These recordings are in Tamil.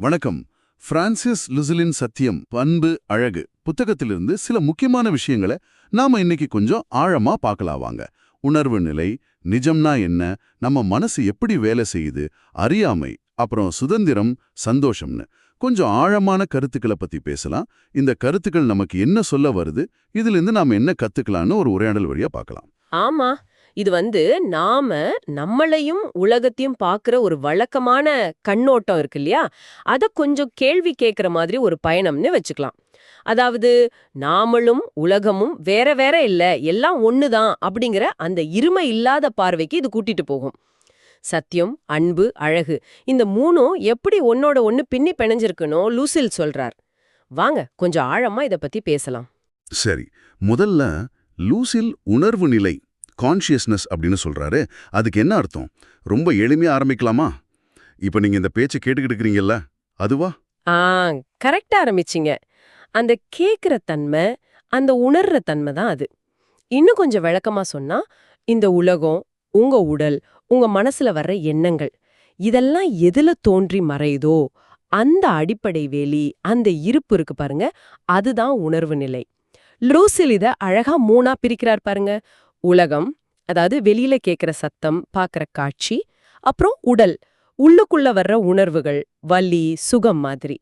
வணக்கம். பிரான்சிஸ் லுசிலின் சத்தியம் பண்பு அழகு புத்தகத்திலிருந்து சில முக்கியமான விஷயங்களை நாம இன்னைக்கு கொஞ்சம் ஆழமா பார்க்கலாம் வாங்க. உணர்வு நிலை நிஜம்னா என்ன நம்ம மனசு எப்படி வேலை செய்யுது அறியாமை அப்புறம் சுதந்திரம் சந்தோஷம்னு. கொஞ்சம் ஆழமான கருத்துக்களை பத்தி பேசலாம். இந்த கருத்துக்கள் நமக்கு என்ன சொல்ல வருது இதிலிருந்து நாம என்ன கத்துக்கலாம்னு ஒரு உரையாடல் வழியா பார்க்கலாம். ஆமா. இது வந்து நாம நம்மளையும் உலகத்தையும் பார்க்குற ஒரு வழக்கமான கண்ணோட்டம் இருக்கு இல்லையா? அத கொஞ்சம் கேள்வி கேட்குற மாதிரி ஒரு பயணம்னு வச்சுக்கலாம். அதாவது நாமளும் உலகமும் வேற வேற இல்ல எல்லாம் ஒண்ணுதான் அப்படிங்கிற அந்த இருமை இல்லாத பார்வைக்கு இது கூட்டிட்டு போகும். சத்தியம் அன்பு அழகு இந்த மூணும் எப்படி ஒன்னோட ஒன்னு பின்னி பிணைஞ்சிருக்குனோ லூசில் சொல்றார். வாங்க கொஞ்சம் ஆழமா இத பத்தி பேசலாம். சரி முதல்ல லூசில் உணர்வு நிலை கான்ஷியஸ்னஸ் அப்படின்னு சொல்றாரு. அதுக்கு என்ன அர்த்தம்? ரொம்ப எளிமையா ஆரம்பிக்கலாமா? இப்ப நீங்க இந்த பேச்சை கேட்டுக்கிட்டு இருக்கிறீங்கல்ல அதுவா? ஆ கரெக்டா ஆரம்பிச்சிங்க. அந்த கேக்குற தன்மை அந்த உணர்ற தன்மை தான் அது. இன்னும் கொஞ்சம் விளக்கமா சொன்னா இந்த உலகம் உங்க உடல் உங்க மனசுல வர்ற எண்ணங்கள் இதெல்லாம் எதுல தோன்றி மறையுதோ அந்த அடிப்படை வேலி அந்த இருப்பு இருக்கு பாருங்க அதுதான் உணர்வு நிலை. லூசில் இத அழகா மூணா பிரிக்கிறார் பாருங்க. உலகம் அதாவது வெளியில கேக்குற சத்தம் பாக்குற காட்சி அப்புறம் உடல் உள்ளுக்குள்ள வர்ற உணர்வுகள் வலி சுகம் மாதிரி.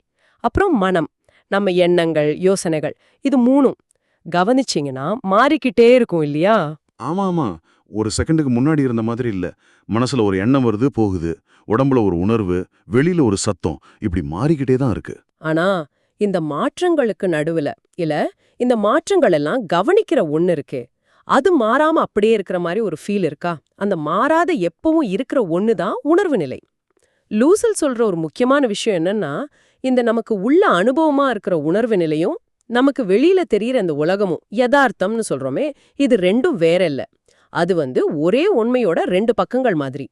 அப்புறம் மனம் நம்ம எண்ணங்கள் யோசனைகள் இது மூணும் கவனிச்சிங்கன்னா மாறிக்கிட்டே இருக்கும் இல்லையா? ஆமா ஆமா. ஒரு செகண்டுக்கு முன்னாடி இருந்த மாதிரி இல்ல. மனசுல ஒரு எண்ணம் வருது போகுது. உடம்புல ஒரு உணர்வு வெளியில ஒரு சத்தம் இப்படி மாறிக்கிட்டே தான் இருக்கு. ஆனா இந்த மாற்றங்களுக்கு நடுவுல இல்ல இந்த மாற்றங்கள் எல்லாம் கவனிக்கிற ஒண்ணு இருக்கே. அது மாறாம அப்படியே இருக்கிற மாதிரி ஒரு ஃபீல் இருக்கா? அந்த மாறாத எப்பவும் இருக்கிற ஒண்ணு தான் உணர்வு நிலை. லூசல் சொல்ற ஒரு முக்கியமான விஷயம் என்னன்னா இந்த நமக்கு உள்ள அனுபவமா இருக்கிற உணர்வு நிலையும் நமக்கு வெளியில தெரியற இந்த உலகமும் யதார்த்தம்னு சொல்றோமே இது ரெண்டும் வேற இல்ல. அது வந்து ஒரே உண்மையோட ரெண்டு பக்கங்கள் மாதிரி.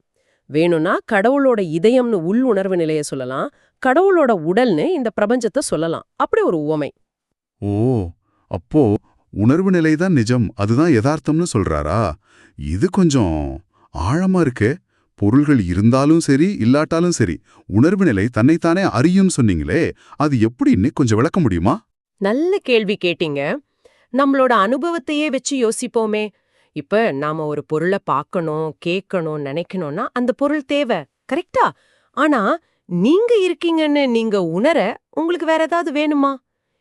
வேணும்னா கடவுளோட இதயம்னு உள் உணர்வு நிலைய சொல்லலாம் கடவுளோட உடல்னு இந்த பிரபஞ்சத்தை சொல்லலாம். அப்படி ஒரு உவமை. ஓ அப்போ உணர்வு நிலைதான் நிஜம். அதுதான் யதார்த்தம்னு சொல்றாரா? இது கொஞ்சம் ஆழமா இருக்கு. பொருள்கள் இருந்தாலும் சரி இல்லாட்டாலும் சரி உணர்வு நிலை தன்னைத்தானே அறியும் சொன்னீங்களே. அது எப்படின்னு கொஞ்சம் விளக்க முடியுமா? நல்ல கேள்வி கேட்டீங்க. நம்மளோட அனுபவத்தையே வச்சு யோசிப்போமே. இப்ப நாம ஒரு பொருளை பார்க்கணும் கேட்கணும் நினைக்கணும்னா அந்த பொருள் தேவை. கரெக்டா? ஆனா நீங்க இருக்கீங்கன்னு நீங்க உணர உங்களுக்கு வேற ஏதாவது வேணுமா?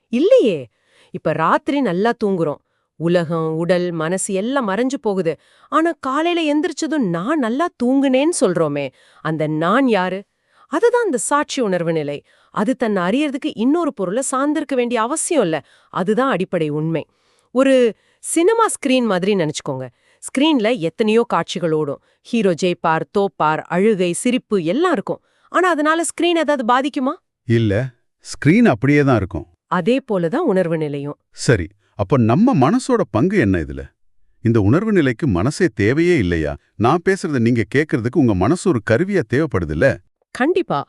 இல்லையே. இப்ப ராத்திரி நல்லா தூங்குறோம். உலகம் உடல் மனசு எல்லாம் மறைஞ்சு போகுது. ஆனா காலையில எந்திரிச்சதும் நான் நல்லா தூங்குனேன்னு சொல்றோமே அந்த நான் யாரு? அதுதான் அந்த சாட்சி உணர்வு நிலை. அது தன்னை அறியறதுக்கு இன்னொரு பொருளை சார்ந்திருக்க வேண்டிய அவசியம் இல்ல. அதுதான் அடிப்படை உண்மை. ஒரு சினிமா ஸ்கிரீன் மாதிரி நினைச்சுக்கோங்க. ஸ்கிரீன்ல எத்தனையோ காட்சிகள் ஓடும். ஹீரோ ஜெய்பார் தோப்பார் அழுகை சிரிப்பு எல்லாம் இருக்கும். ஆனா அதனால ஸ்கிரீன் ஏதாவது பாதிக்குமா? இல்ல. ஸ்கிரீன் அப்படியே தான் இருக்கும். அதே போலதான் உணர்வு நிலையும். சரி அப்ப நம்ம மனசோட பங்கு என்ன இதுல? இந்த உணர்வு நிலைக்கு மனசே தேவையே இல்லையா? நான் பேசுறத நீங்க கேக்குறதுக்கு உங்க மனசு ஒரு கருவியா தேவைப்படுதுல்ல? கண்டிப்பா.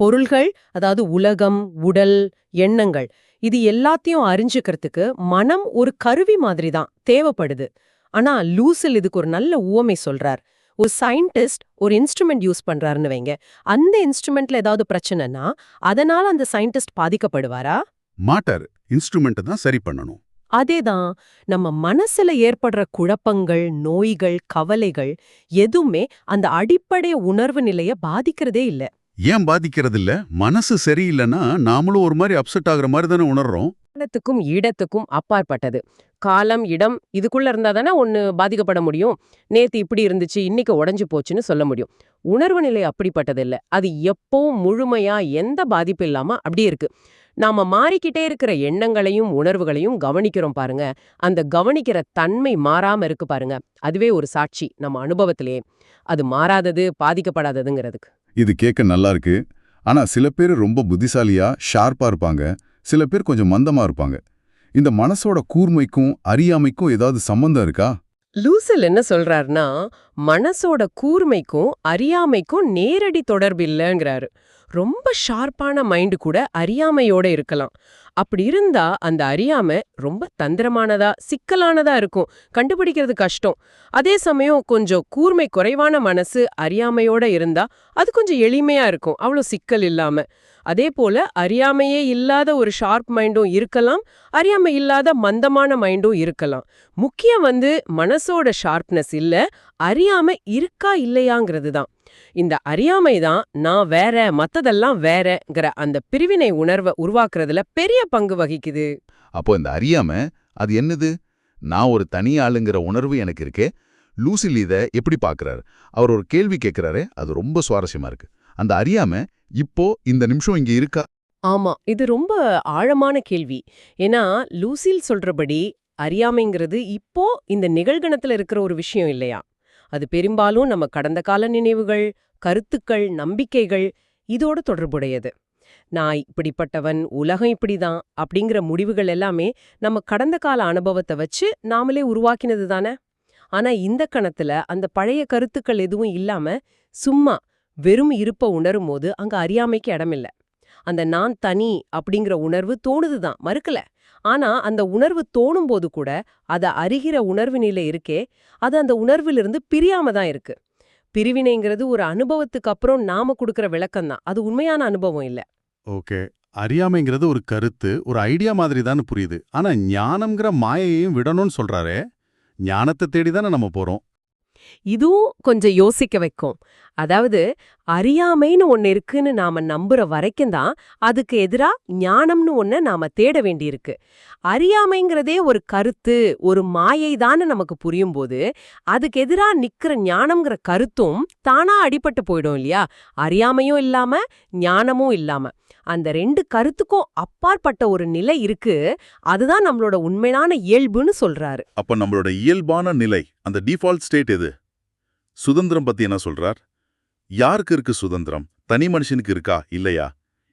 பொருள்கள் அதாவது உலகம் உடல் எண்ணங்கள் இது எல்லாத்தையும் அறிஞ்சுக்கிறதுக்கு மனம் ஒரு கருவி மாதிரி தான் தேவைப்படுது. ஆனா லூசில் இதுக்கு ஒரு நல்ல உவமை சொல்றார். ஒரு சயின்டிஸ்ட் ஒரு இன்ஸ்ட்ருமெண்ட் யூஸ் பண்றாருன்னு வைங்க. அந்த இன்ஸ்ட்ருமெண்ட்ல ஏதாவது பிரச்சனைனா அதனால அந்த சயின்டிஸ்ட் பாதிக்கப்படுவாரா? மாட்டாரு. இன்ஸ்ட்ருமெண்ட் தான் சரி பண்ணணும். அதேதான் நம்ம மனசுல ஏற்படுற குழப்பங்கள் நோய்கள் கவலைகள் எதுவுமே அந்த அடிப்படை உணர்வு நிலைய பாதிக்கிறதே இல்ல. ஏன் பாதிக்கிறது இல்ல? மனசு சரியில்லைன்னா நாமளும் ஒரு மாதிரி அப்செட் ஆகுற மாதிரி தானே உணர்றோம். காலத்துக்கும் இடத்துக்கும் அப்பாற்பட்டது. காலம் இடம் இதுக்குள்ள இருந்தா தானே ஒன்னு பாதிக்கப்பட முடியும். நேத்து இப்படி இருந்துச்சு இன்னைக்கு உடைஞ்சு போச்சுன்னு சொல்ல முடியும். உணர்வு நிலை அப்படிப்பட்டது இல்ல. அது எப்பவும் முழுமையா எந்த பாதிப்பு இல்லாம அப்படியே இருக்கு. நாம மாறிக்கிட்டே இருக்கிற எண்ணங்களையும் உணர்வுகளையும் கவனிக்கிறோம் பாருங்க. அந்த கவனிக்கிற தன்மை மாறாம இருக்கு பாருங்க. அதுவே ஒரு சாட்சி நம்ம அனுபவத்திலே அது மாறாதது பாதிக்கப்படாததுங்கிறதுக்கு. இது கேட்க நல்லா இருக்கு. ஆனா சில பேர் ரொம்ப புத்திசாலியா ஷார்ப்பா இருப்பாங்க. சில பேர் கொஞ்சம் மந்தமா இருப்பாங்க. இந்த மனசோட கூர்மைக்கும் அறியாமைக்கும் ஏதாவது சம்பந்தம் இருக்கா? லூசல் என்ன சொல்றாருன்னா மனசோட கூர்மைக்கும் அறியாமைக்கும் நேரடி தொடர்பு இல்லைங்கிறாரு ரொம்ப ஷார்ப்பான மைண்டு கூட அறியாமையோட இருக்கலாம். அப்படி இருந்தா அந்த அறியாமை ரொம்ப தந்திரமானதா சிக்கலானதா இருக்கும். கண்டுபிடிக்கிறது கஷ்டம். அதே சமயம் கொஞ்சம் கூர்மை குறைவான மனசு அறியாமையோட இருந்தா அது கொஞ்சம் எளிமையா இருக்கும். அவ்வளோ சிக்கல் இல்லாம. அதே போல அறியாமையே இல்லாத ஒரு ஷார்ப் மைண்டும் இருக்கலாம். அறியாமை இல்லாத மந்தமான மைண்டும் இருக்கலாம். முக்கியம் வந்து மனசோட ஷார்ப்னஸ் இல்ல அறியாமை இருக்கா இல்லையாங்கிறது தான். இந்த அறியாமை தான் நான் வேற மத்ததெல்லாம் வேறங்கிற அந்த பிரிவினை உணர்வை உருவாக்குறதுல பெரிய பங்கு வகிக்குது. அப்போ இந்த அறியாம அது என்னது? நான் ஒரு தனி ஆளுங்கிற உணர்வு எனக்கு இருக்கே. லூசில் இத எப்படி பார்க்கறாரு அவர் ஒரு கேள்வி கேட்கிறாரு அது ரொம்ப சுவாரஸ்யமா இருக்கு. அந்த அறியாம இப்போ இந்த நிமிஷம் இங்க இருக்கா? ஆமா இது ரொம்ப ஆழமான கேள்வி. ஏன்னா லூசில் சொல்றபடி அறியாமைங்கிறது இப்போ இந்த நிகழ்கணத்துல இருக்கிற ஒரு விஷயம் இல்லையா? அது பெரும்பாலும் நம்ம கடந்த கால நினைவுகள் கருத்துக்கள் நம்பிக்கைகள் இதோட தொடர்புடையது. நான் இப்படிப்பட்டவன் உலகம் இப்படிதான் அப்படிங்கிற முடிவுகள் எல்லாமே நம்ம கடந்த கால அனுபவத்தை வச்சு நாமளே உருவாக்கினது தானே? ஆனா இந்த கணத்துல அந்த பழைய கருத்துக்கள் எதுவும் இல்லாம சும்மா வெறும் இருப்ப உணரும் போது அங்க அறியாமைக்கு இடமில்ல. அந்த நான் தனி அப்படிங்கிற உணர்வு தோணுதுதான் மறுக்கல. ஆனா அந்த உணர்வு தோணும் போது கூட அத அறிகிற உணர்வு நிலை இருக்கே அது அந்த உணர்விலிருந்து பிரியாம தான் இருக்கு. பிரிவினைங்கிறது ஒரு அனுபவத்துக்கு அப்புறம் நாம கொடுக்கிற விளக்கம் தான். அது உண்மையான அனுபவம் இல்ல. ஓகே. அறியாமைங்கிறது ஒரு கருத்து ஒரு ஐடியா மாதிரி தான் புரியுது. ஆனா ஞானம்ங்கிற மாயையும் விடணும்னு சொல்றாரே ஞானத்தை தேடி தானே நம்ம போறோம். இதுவும் கொஞ்சம் யோசிக்க வைக்கும். அதாவது அறியாமைன்னு ஒன்று இருக்குன்னு நாம நம்புற வரைக்கும் தான் அதுக்கு எதிரா ஞானம்னு ஒன்ன நாம தேட வேண்டியிருக்கு. அறியாமைங்கிறதே ஒரு கருத்து ஒரு மாயை தான்னு நமக்கு புரியும் போது அதுக்கு எதிரா நிற்கிற ஞானம்ங்கிற கருத்தும் தானா அடிபட்டு போயிடும் இல்லையா? அறியாமையும் இல்லாம ஞானமும் இல்லாம. அந்த ரெண்டு கருத்துக்கும் அப்பாற்பட்ட ஒரு நிலை இருக்கு. அதுதான் நம்மளோட உண்மையான இயல்புன்னு சொல்றாரு. அப்ப நம்மளோட இயல்பான நிலை அந்த டிஃபால்ட் ஸ்டேட் எது? சுதந்திரம் பத்தி என்ன சொல்றார்? யாருக்கு இருக்கு சுதந்திரம்? தனி மனுஷனுக்கு இருக்கா? இல்லையா?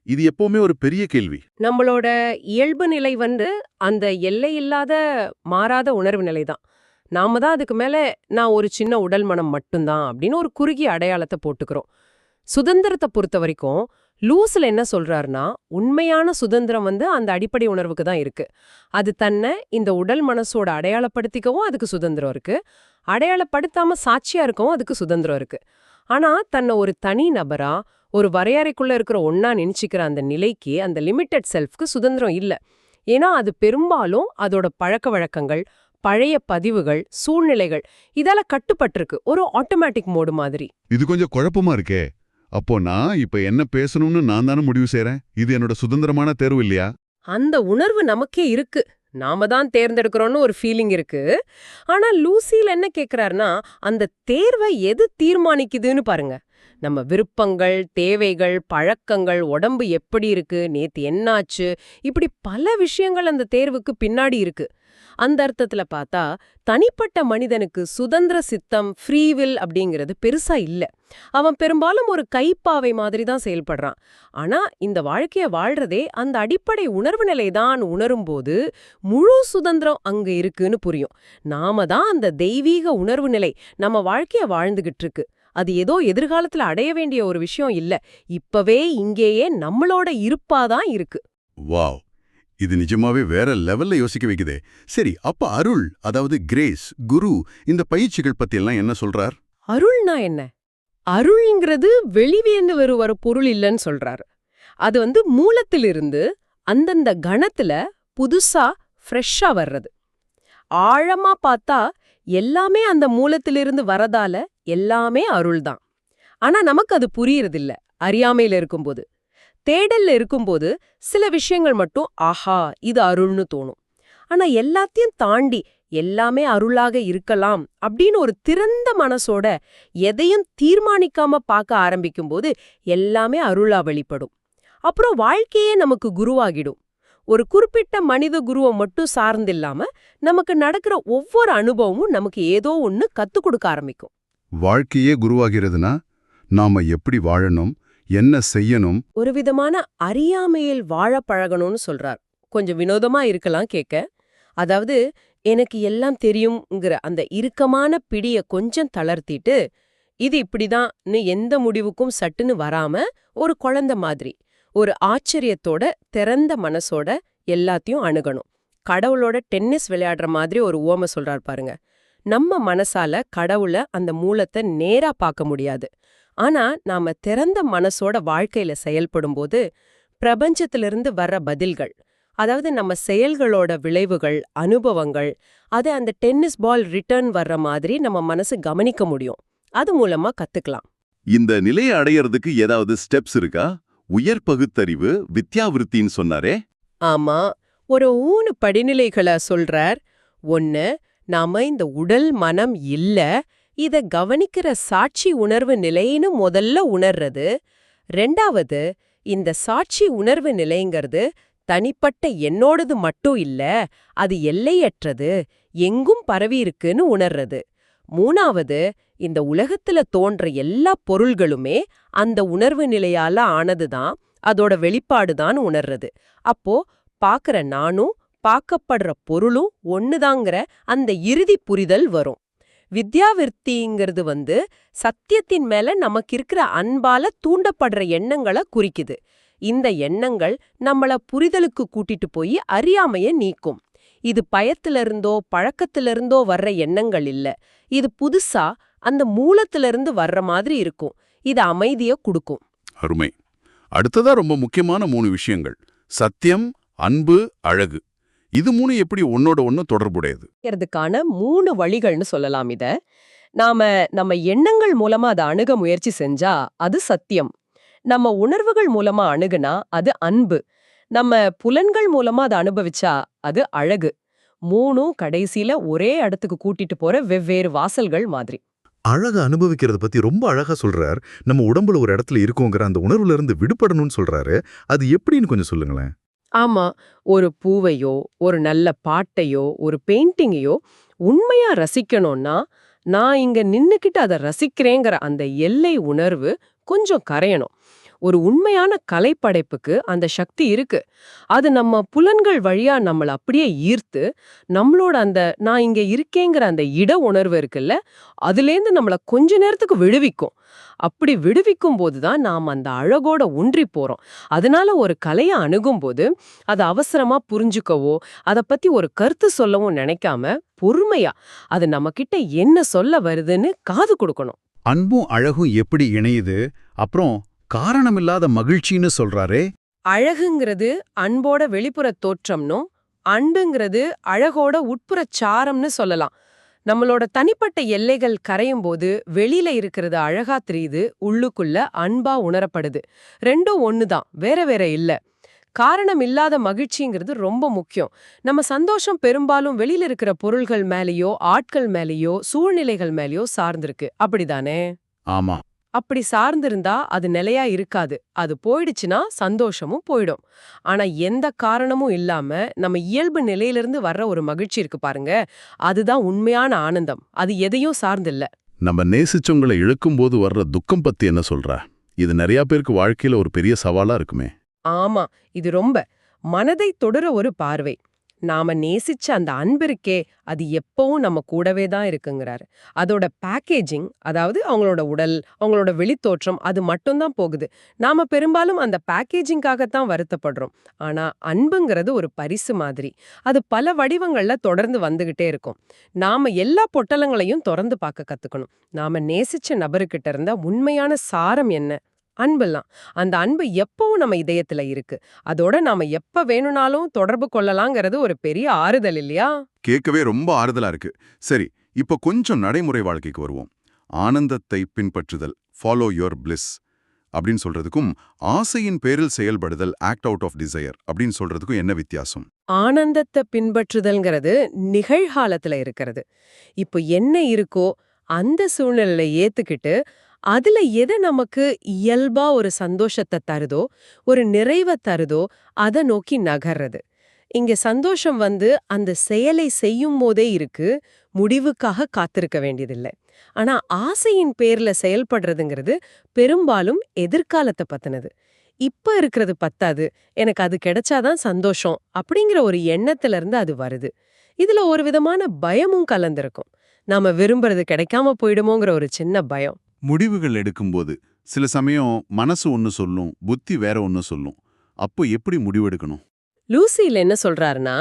இது எப்பவுமே ஒரு பெரிய கேள்வி. நம்மளோட இயல்பு நிலை வந்து அந்த எல்லை இல்லாத மாறாத உணர்வு நிலை தான். நாம தான் அதுக்கு மேல நான் ஒரு சின்ன உடல் மனம் மட்டும்தான் அப்படின்னு ஒரு குறுகிய அடையாளத்தை போட்டுக்கிறோம். சுதந்திரத்தை பொறுத்த வரைக்கும் லூஸ்ல என்ன சொல்றாருன்னா உண்மையான சுதந்திரம் வந்து அந்த அடிப்படை உணர்வுக்கு தான் இருக்கு. அது தன்னை இந்த உடல் மனசோட அடையாளப்படுத்திக்கவும் அதுக்கு சுதந்திரம் இருக்கு. அடையாளப்படுத்தாம சாட்சியா இருக்கவும் அதுக்கு சுதந்திரம் இருக்கு. ஆனா தன்னை ஒரு தனி நபரா ஒரு வரையறைக்குள்ள இருக்கிற ஒன்னா நினைச்சுக்கிற அந்த நிலைக்கு அந்த லிமிட்டெட் செல்ஃப்க்கு சுதந்திரம் இல்ல. ஏன்னா அது பெரும்பாலும் அதோட பழக்க வழக்கங்கள் பழைய பதிவுகள் சூழ்நிலைகள் இதால கட்டுப்பட்டிருக்கு. ஒரு ஆட்டோமேட்டிக் மோடு மாதிரி. இது கொஞ்சம் குழப்பமா இருக்கே. அப்போ நான் இப்ப என்ன பேசணும்னு நான் தானே முடிவு செய்றேன்? இது என்னோட சுதந்திரமான தேர்வு இல்லையா? அந்த உணர்வு நமக்கே இருக்கு. நாம தான் தேர்ந்தெடுக்கிறோம்னு ஒரு ஃபீலிங் இருக்கு. ஆனா லூசியில் என்ன கேக்குறாருன்னா அந்த தேர்வை எது தீர்மானிக்குதுன்னு பாருங்க. நம்ம விருப்பங்கள் தேவைகள் பழக்கங்கள் உடம்பு எப்படி இருக்கு நேத்து என்னாச்சு இப்படி பல விஷயங்கள் அந்த தேர்வுக்கு பின்னாடி இருக்கு. அந்த அர்த்தத்துல பார்த்தா தனிப்பட்ட மனிதனுக்கு சுதந்திர சித்தம் ஃப்ரீவில் அப்படிங்கிறது பெருசா இல்ல. அவன் பெரும்பாலும் ஒரு கைப்பாவை மாதிரி தான் செயல்படுறான். ஆனா இந்த வாழ்க்கைய வாழ்றதே அந்த அடிப்படை உணர்வு நிலை தான் உணரும்போது முழு சுதந்திரம் அங்க இருக்குன்னு புரியும். நாம தான் அந்த தெய்வீக உணர்வு நிலை நம்ம வாழ்க்கைய வாழ்ந்துகிட்டு இருக்கு. அது ஏதோ எதிர்காலத்துல அடைய வேண்டிய ஒரு விஷயம் இல்ல. இப்பவே இங்கேயே நம்மளோட இருப்பாதான் இருக்கு. வாவ். இது நிஜமாவே வேற லெவல்ல யோசிக்க வைக்குதே. சரி அப்ப அருள் அதாவது கிரேஸ் குரு இந்த பயிற்சிகள் பத்தி எல்லாம் என்ன சொல்றார்? அருள்னா என்ன? அருள்ங்கிறது வெளிவேந்து வரு வர பொருள் இல்லைன்னு சொல்றாரு. அது வந்து மூலத்திலிருந்து அந்தந்த கணத்துல புதுசா ஃப்ரெஷ்ஷா வர்றது. ஆழமா பார்த்தா எல்லாமே அந்த மூலத்திலிருந்து வரதால எல்லாமே அருள்தான். ஆனா நமக்கு அது புரியறதில்ல அறியாமையில இருக்கும்போது. தேடல்ல இருக்கும்போது சில விஷயங்கள் மட்டும் ஆஹா இது அருள்னு தோணும். ஆனா எல்லாத்தையும் தாண்டி எல்லாமே அருளாக இருக்கலாம் அப்படின்னு ஒரு திறந்த மனசோட எதையும் தீர்மானிக்காம பார்க்க ஆரம்பிக்கும்போது எல்லாமே அருளா வெளிப்படும். அப்புறம் வாழ்க்கையே நமக்கு குருவாகிடும். ஒரு குறிப்பிட்ட மனித குருவை மட்டும் சார்ந்தில்லாம நமக்கு நடக்கிற ஒவ்வொரு அனுபவமும் நமக்கு ஏதோ ஒன்னு கத்துக் கொடுக்க ஆரம்பிக்கும். வாழ்க்கையே குருவாகிறதுனா நாம எப்படி வாழணும்? என்ன செய்யணும்? ஒரு விதமான அறியாமையில் வாழ பழகணும்னு சொல்றார். கொஞ்சம் வினோதமா இருக்கலாம் கேட்க. அதாவது எனக்கு எல்லாம் தெரியும்ங்கிற அந்த இறுக்கமான பிடிய கொஞ்சம் தளர்த்திட்டு இது இப்படிதான்னு எந்த முடிவுக்கும் சட்டுன்னு வராம ஒரு குழந்த மாதிரி ஒரு ஆச்சரியத்தோட திறந்த மனசோட எல்லாத்தையும் அணுகணும். கடவுளோட டென்னிஸ் விளையாடுற மாதிரி ஒரு ஓம சொல்றார் பாருங்க. நம்ம மனசால கடவுள அந்த மூலத்தை நேரா பார்க்க முடியாது. ஆனா நாம திறந்த மனசோட வாழ்க்கையில செயல்படும்போது பிரபஞ்சத்திலிருந்து வர்ற பதில்கள் அதாவது நம்ம செயல்களோட விளைவுகள் அனுபவங்கள் அதை அந்த டென்னிஸ் பால் ரிட்டர்ன் வர்ற மாதிரி நம்ம மனசு கவனிக்க முடியும். அது மூலமா கத்துக்கலாம். இந்த நிலையை அடையறதுக்கு ஏதாவது ஸ்டெப்ஸ் இருக்கா? உயர் பகுத்தறிவு வித்யாவிருத்தின்னு சொன்னாரே. ஆமா. ஒரு ஊனு படிநிலைகளை சொல்றார். ஒன்னு நாம இந்த உடல் மனம் இல்ல இத கவனிக்கிற சாட்சி உணர்வு நிலைன்னு முதல்ல உணர்றது. ரெண்டாவது இந்த சாட்சி உணர்வு நிலைங்கிறது தனிப்பட்ட என்னோடது மட்டும் இல்ல அது எல்லையற்றது எங்கும் பரவியிருக்குன்னு உணர்றது. மூணாவது இந்த உலகத்துல தோன்ற எல்லா பொருள்களுமே அந்த உணர்வு நிலையால ஆனதுதான் அதோட வெளிப்பாடுதான் உணர்றது. அப்போ பாக்குற நானும் பார்க்கப்படுற பொருளும் ஒண்ணுதாங்கிற அந்த இறுதி புரிதல் வரும். வித்யாவிருத்திங்கிறது வந்து சத்தியத்தின் மேல நமக்கு இருக்கிற அன்பால தூண்டப்படுற எண்ணங்களை குறிக்குது. இந்த எண்ணங்கள் நம்மள புரிதலுக்கு கூட்டிட்டு போய் அறியாமைய நீக்கும். இது பயத்திலிருந்தோ பழக்கத்திலிருந்தோ வர்ற எண்ணங்கள் இல்ல. இது புதுசா அந்த மூலத்திலிருந்து வர்ற மாதிரி இருக்கும். இது அமைதிய கொடுக்கும். அருமை. அடுத்ததா ரொம்ப முக்கியமான மூணு விஷயங்கள். சத்தியம் அன்பு அழகு. இது மூணு எப்படி ஒன்னோட ஒன்னு தொடர்புடையது? இருக்கிறதுக்கான மூணு வழிகள்னு சொல்லலாம் இத. நாம நம்ம எண்ணங்கள் மூலமா அதை அணுக முயற்சி செஞ்சா அது சத்தியம். நம்ம உணர்வுகள் மூலமா அணுகுனா அது அன்பு. நம்ம புலன்கள் மூலமா அதை அனுபவிச்சா அது அழகு. மூணும் கடைசியில ஒரே இடத்துக்கு கூட்டிட்டு போற வெவ்வேறு வாசல்கள் மாதிரி. அழக அனுபவிக்கிறத பத்தி ரொம்ப அழகா சொல்றார். நம்ம உடம்புல ஒரு இடத்துல இருக்கோங்கிற அந்த உணர்வுல இருந்து விடுபடணும்னு சொல்றாரு. அது எப்படின்னு கொஞ்சம் சொல்லுங்களேன். ஆமா ஒரு பூவையோ ஒரு நல்ல பாட்டையோ ஒரு பெயிண்டிங்கையோ உண்மையா ரசிக்கணும்னா நான் இங்க நின்னுக்கிட்டு அதை ரசிக்கிறேங்கிற அந்த எல்லை உணர்வு கொஞ்சம் கரையணும். ஒரு உண்மையான கலைப்படைப்புக்கு அந்த சக்தி இருக்கு. அது நம்ம புலன்கள் வழியா நம்மளை அப்படியே ஈர்த்து நம்மளோட அந்த நான் இங்க இருக்கேங்கிற அந்த இட உணர்வு இருக்குல்ல அதுலேருந்து நம்மளை கொஞ்ச நேரத்துக்கு விடுவிக்கும். அப்படி விடுவிக்கும் போதுதான் நாம் அந்த அழகோட ஒன்றி போறோம். அதனால ஒரு கலையை அணுகும் போது அதை அவசரமா புரிஞ்சுக்கவோ அதை பத்தி ஒரு கருத்து சொல்லவும் நினைக்காம பொறுமையா அது நம்ம கிட்ட என்ன சொல்ல வருதுன்னு காது கொடுக்கணும். அன்பும் அழகும் எப்படி இணையுது? அப்புறம் காரணமில்லாத மகிழ்ச்சின்னு சொல்றாரே. அழகுங்கிறது அன்போட வெளிப்புற தோற்றம்னும் அன்புங்கிறது அழகோட உட்புற சாரம்னு சொல்லலாம். நம்மளோட தனிப்பட்ட எல்லைகள் கரையும் போது வெளியில இருக்கிறது அழகா தெரியுது உள்ளுக்குள்ள அன்பா உணரப்படுது. ரெண்டும் ஒண்ணுதான் வேற வேற இல்ல. காரணம் இல்லாத மகிழ்ச்சிங்கிறது ரொம்ப முக்கியம். நம்ம சந்தோஷம் பெரும்பாலும் வெளியில இருக்கிற பொருள்கள் மேலேயோ ஆட்கள் மேலேயோ சூழ்நிலைகள் மேலேயோ சார்ந்திருக்கு. அப்படிதானே? ஆமா. அப்படி சார்ந்திருந்தா அது நிலையா இருக்காது. அது போயிடுச்சுன்னா சந்தோஷமும் போயிடும். ஆனா எந்த காரணமும் இல்லாம நம்ம இயல்பு நிலையிலிருந்து வர்ற ஒரு மகிழ்ச்சி இருக்கு பாருங்க. அதுதான் உண்மையான ஆனந்தம். அது எதையும் சார்ந்தில்ல. நம்ம நேசிச்சவங்களை இழக்கும்போது வர்ற துக்கம் பத்தி என்ன சொல்ற? இது நிறைய பேருக்கு வாழ்க்கையில ஒரு பெரிய சவாலா இருக்குமே. ஆமா இது ரொம்ப. மனதை தொடர ஒரு பார்வை. நாம நேசிச்ச அந்த அன்பு இருக்கே அது எப்பவும் நம்ம கூடவே தான் இருக்குங்கிறாரு. அதோட பேக்கேஜிங் அதாவது அவங்களோட உடல் அவங்களோட வெளித்தோற்றம் அது மட்டும்தான் போகுது. நாம பெரும்பாலும் அந்த பேக்கேஜிங்காகத்தான் வருத்தப்படுறோம். ஆனா அன்புங்கிறது ஒரு பரிசு மாதிரி. அது பல வடிவங்கள்ல தொடர்ந்து வந்துகிட்டே இருக்கும். நாம எல்லா பொட்டலங்களையும் திறந்து பார்க்க கத்துக்கணும். நாம நேசிச்ச நபருக்கிட்ட இருந்த உண்மையான சாரம் என்ன? அன்பெல்லாம். அந்த அன்பு எப்பவும் நம்ம இதயத்துல இருக்கு. அதோட நாம எப்ப வேணும்னாலும் தொடர்பு கொள்ளலாங்கிறது ஒரு பெரிய ஆறுதல் இல்லையா? கேட்கவே ரொம்ப ஆறுதலா இருக்கு. சரி இப்போ கொஞ்சம் நடைமுறை வாழ்க்கைக்கு வருவோம். ஆனந்தத்தை பின்பற்றுதல் ஃபாலோ யுவர் பிளிஸ் அப்படின்னு சொல்றதுக்கும் ஆசையின் பேரில் செயல்படுதல் ஆக்ட் அவுட் ஆஃப் டிசையர் அப்படின்னு சொல்றதுக்கும் என்ன வித்தியாசம்? ஆனந்தத்தை பின்பற்றுதல்ங்கிறது நிகழ்காலத்துல இருக்கிறது. இப்போ என்ன இருக்கோ அந்த சூழ்நிலையில ஏத்துக்கிட்டு அதுல எதை நமக்கு இயல்பா ஒரு சந்தோஷத்தை தருதோ ஒரு நிறைவை தருதோ அதை நோக்கி நகர்றது. இங்க சந்தோஷம் வந்து அந்த செயலை செய்யும் போதே இருக்கு முடிவுக்காக காத்திருக்க வேண்டியதில்லை. ஆனா ஆசையின் பேர்ல செயல்படுறதுங்கிறது பெரும்பாலும் எதிர்காலத்தை பத்தினது. இப்ப இருக்கிறது பத்தாது எனக்கு அது கிடைச்சாதான் சந்தோஷம் அப்படிங்கிற ஒரு எண்ணத்துல இருந்து அது வருது. இதுல ஒரு விதமான பயமும் கலந்திருக்கும். நாம விரும்புறது கிடைக்காம போயிடுமோங்கிற ஒரு சின்ன பயம். முடிவுகள் எடுக்கும்போது சில சமயம் மனசு ஒன்னு சொல்லும் புத்தி வேற ஒன்று சொல்லும். அப்போ எப்படி முடிவெடுக்கணும்? லூசியில் என்ன சொல்றாருன்னா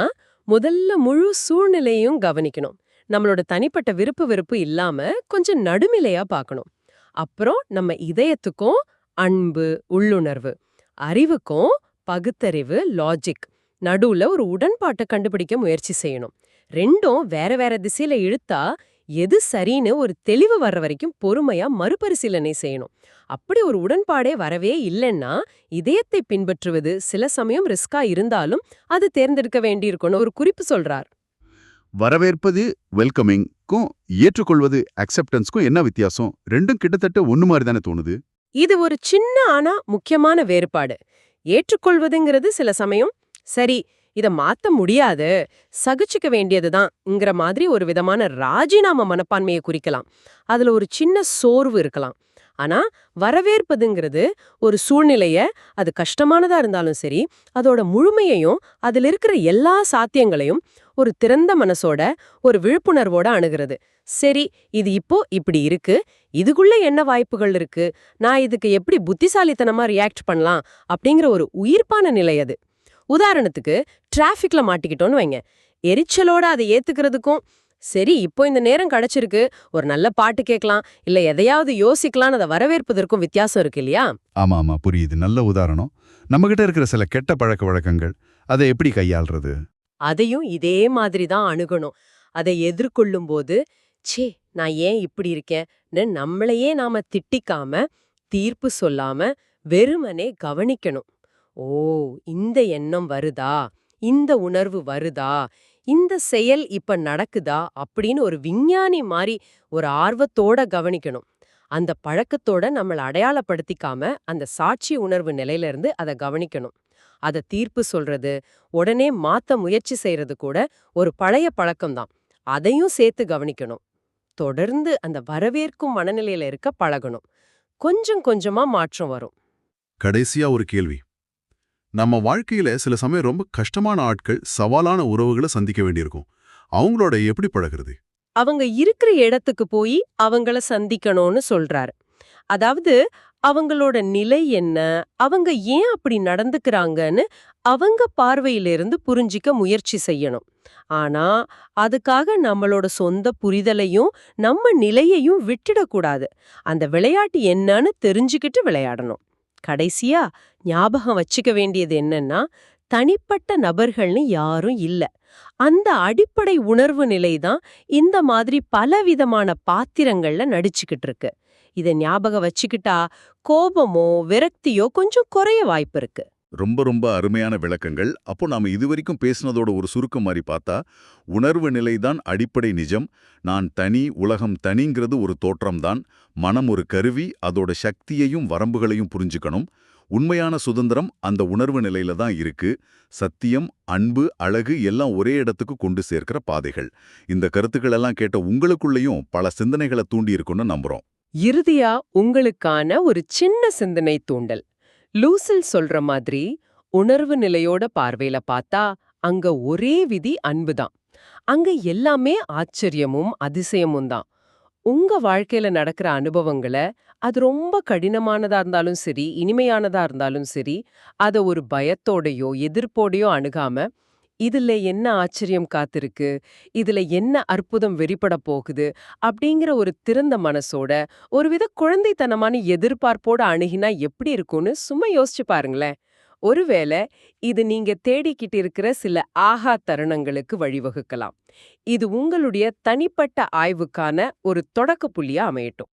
முதல்ல முழு சூழ்நிலையும் கவனிக்கணும். நம்மளோட தனிப்பட்ட விருப்பு வெறுப்பு இல்லாம கொஞ்சம் நடுநிலையா பார்க்கணும். அப்புறம் நம்ம இதயத்துக்கும் அன்பு உள்ளுணர்வு அறிவுக்கும் பகுத்தறிவு லாஜிக் நடுவுல ஒரு உடன்பாட்டை கண்டுபிடிக்க முயற்சி செய்யணும். ரெண்டும் வேற வேற திசையில இழுத்தா எது சரின்னு ஒரு தெளிவு வர்ற வரைக்கும் பொறுமையா மறுபரிசீலனை செய்யணும். அப்படி ஒரு உடன்பாடே வரவே இல்லைன்னா இதயத்தை பின்பற்றுவது சில சமயம் ரிஸ்கா இருந்தாலும் அது தேர்ந்தெடுக்க வேண்டியிருக்கும்னு ஒரு குறிப்பு சொல்றார். வரவேற்பது வெல்கமிங்க்கும் ஏற்றுக்கொள்வது அக்செப்டன்ஸ்க்கும் என்ன வித்தியாசம்? ரெண்டும் கிட்டத்தட்ட ஒண்ணு மாதிரி தானே தோணுது. இது ஒரு சின்ன ஆனா முக்கியமான வேறுபாடு. ஏற்றுக்கொள்வதுங்கிறது சில சமயம் சரி இத மாத்த முடியாது. சகிச்சுக்க வேண்டியதுதான்ங்கிற மாதிரி ஒரு விதமான ராஜினாமா மனப்பான்மையை குறிக்கலாம். அதுல ஒரு சின்ன சோர்வு இருக்கலாம். ஆனா வரவேற்பதுங்கிறது ஒரு சூழ்நிலைய அது கஷ்டமானதா இருந்தாலும் சரி அதோட முழுமையையும் அதுல இருக்கிற எல்லா சாத்தியங்களையும் ஒரு திறந்த மனசோட ஒரு விழிப்புணர்வோட அணுகிறது. சரி இது இப்போ இப்படி இருக்கு இதுக்குள்ள என்ன வாய்ப்புகள் இருக்கு நான் இதுக்கு எப்படி புத்திசாலித்தனமா ரியாக்ட் பண்ணலாம் அப்படிங்கிற ஒரு உயிர்ப்பான நிலை அது. உதாரணத்துக்கு டிராஃபிக்ல மாட்டிக்கிட்டோன்னு வைங்க. எரிச்சலோட அதை ஏத்துக்கிறதுக்கும் சரி இப்போ இந்த நேரம் கிடைச்சிருக்கு ஒரு நல்ல பாட்டு கேட்கலாம் இல்ல எதையாவது யோசிக்கலாம்னு அதை வரவேற்பதற்கும் வித்தியாசம் இருக்கு இல்லையா? ஆமா ஆமா புரியுது. நல்ல உதாரணம். நம்மகிட்ட இருக்கிற சில கெட்ட பழக்க வழக்கங்கள் அதை எப்படி கையாள்றது? அதையும் இதே மாதிரி தான் அணுகணும். அதை எதிர்கொள்ளும் போது ச்சே நான் ஏன் இப்படி இருக்கேன்னு நம்மளையே நாம திட்டிக்காம தீர்ப்பு சொல்லாம வெறுமனே கவனிக்கணும். ஓ இந்த எண்ணம் வருதா? இந்த உணர்வு வருதா? இந்த செயல் இப்ப நடக்குதா? அப்படின்னு ஒரு விஞ்ஞானி மாதிரி ஒரு ஆர்வத்தோட கவனிக்கணும். அந்த பழக்கத்தோட நம்மள அடையாளப்படுத்திக்காம அந்த சாட்சி உணர்வு நிலையில இருந்து அதை கவனிக்கணும். அத தீர்ப்பு சொல்றது உடனே மாத்த முயற்சி செய்யறது கூட ஒரு பழைய பழக்கம்தான் அதையும் சேர்த்து கவனிக்கணும். தொடர்ந்து அந்த வரவேற்கும் மனநிலையில இருக்க பழகணும். கொஞ்சம் கொஞ்சமா மாற்றம் வரும். கடைசியா ஒரு கேள்வி. நம்ம வாழ்க்கையில சில சமயம் ரொம்ப கஷ்டமான ஆட்கள் சவாலான உறவுகளை சந்திக்க வேண்டியிருக்கும். அவங்களோட எப்படி பழகுறது? அவங்க இருக்கிற இடத்துக்கு போய் அவங்கள சந்திக்கணும்னு சொல்றாரு. அதாவது அவங்களோட நிலை என்ன? அவங்க ஏன் அப்படி நடந்துக்கறாங்கன்னு அவங்க பார்வையிலிருந்து புரிஞ்சிக்க முயற்சி செய்யணும். ஆனா அதுக்காக நம்மளோட சொந்த புரிதலையும் நம்ம நிலையையும் விட்டுடக்கூடாது. அந்த விளையாட்டு என்னன்னு தெரிஞ்சுக்கிட்டு விளையாடணும். கடைசியா ஞாபகம் வச்சுக்க வேண்டியது என்னன்னா தனிப்பட்ட நபர்கள்னு யாரும் இல்ல. அந்த அடிப்படை உணர்வு நிலைதான் இந்த மாதிரி பலவிதமான பாத்திரங்கள்ல நடிச்சுக்கிட்டு இருக்கு. இத ஞாபகம் வச்சுக்கிட்டா கோபமோ விரக்தியோ கொஞ்சம் குறைய வாய்ப்பு இருக்கு. ரொம்ப ரொம்ப அருமையான விளக்கங்கள். அப்போ நாம இதுவரைக்கும் பேசினதோட ஒரு சுருக்கம் மாதிரி பார்த்தா உணர்வு நிலைதான் அடிப்படை நிஜம். நான் தனி உலகம் தனிங்கிறது ஒரு தோற்றம்தான். மனம் ஒரு கருவி அதோட சக்தியையும் வரம்புகளையும் புரிஞ்சுக்கணும். உண்மையான சுதந்திரம் அந்த உணர்வு நிலையில தான் இருக்கு. சத்தியம் அன்பு அழகு எல்லாம் ஒரே இடத்துக்கு கொண்டு சேர்க்கிற பாதைகள். இந்த கருத்துக்கள் எல்லாம் கேட்ட உங்களுக்குள்ளேயும் பல சிந்தனைகளை தூண்டி இருக்குன்னு நம்புறோம். இறுதியா உங்களுக்கான ஒரு சின்ன சிந்தனை தூண்டல். லூசில் சொல்ற மாதிரி உணர்வு நிலையோட பார்வையில பார்த்தா அங்க ஒரே விதி அன்புதான் அங்க எல்லாமே ஆச்சரியமும் அதிசயமும் தான். உங்க வாழ்க்கையில நடக்கிற அனுபவங்களை அது ரொம்ப கடினமானதா இருந்தாலும் சரி இனிமையானதா இருந்தாலும் சரி அத ஒரு பயத்தோடையோ எதிர்ப்போடையோ அணுகாம இதுல என்ன ஆச்சரியம் காத்திருக்கு? இதுல என்ன அற்புதம் வெறிப்பட போகுது? அப்படிங்கிற ஒரு திறந்த மனசோட ஒருவித குழந்தைத்தனமான எதிர்பார்ப்போட அணுகினா எப்படி இருக்கும்னு சும்மா யோசிச்சு பாருங்களேன். ஒருவேளை இது நீங்க தேடிக்கிட்டு இருக்கிற சில ஆஹா தருணங்களுக்கு வழிவகுக்கலாம். இது உங்களுடைய தனிப்பட்ட ஆய்வுக்கான ஒரு தொடக்க புள்ளியா அமையட்டும்.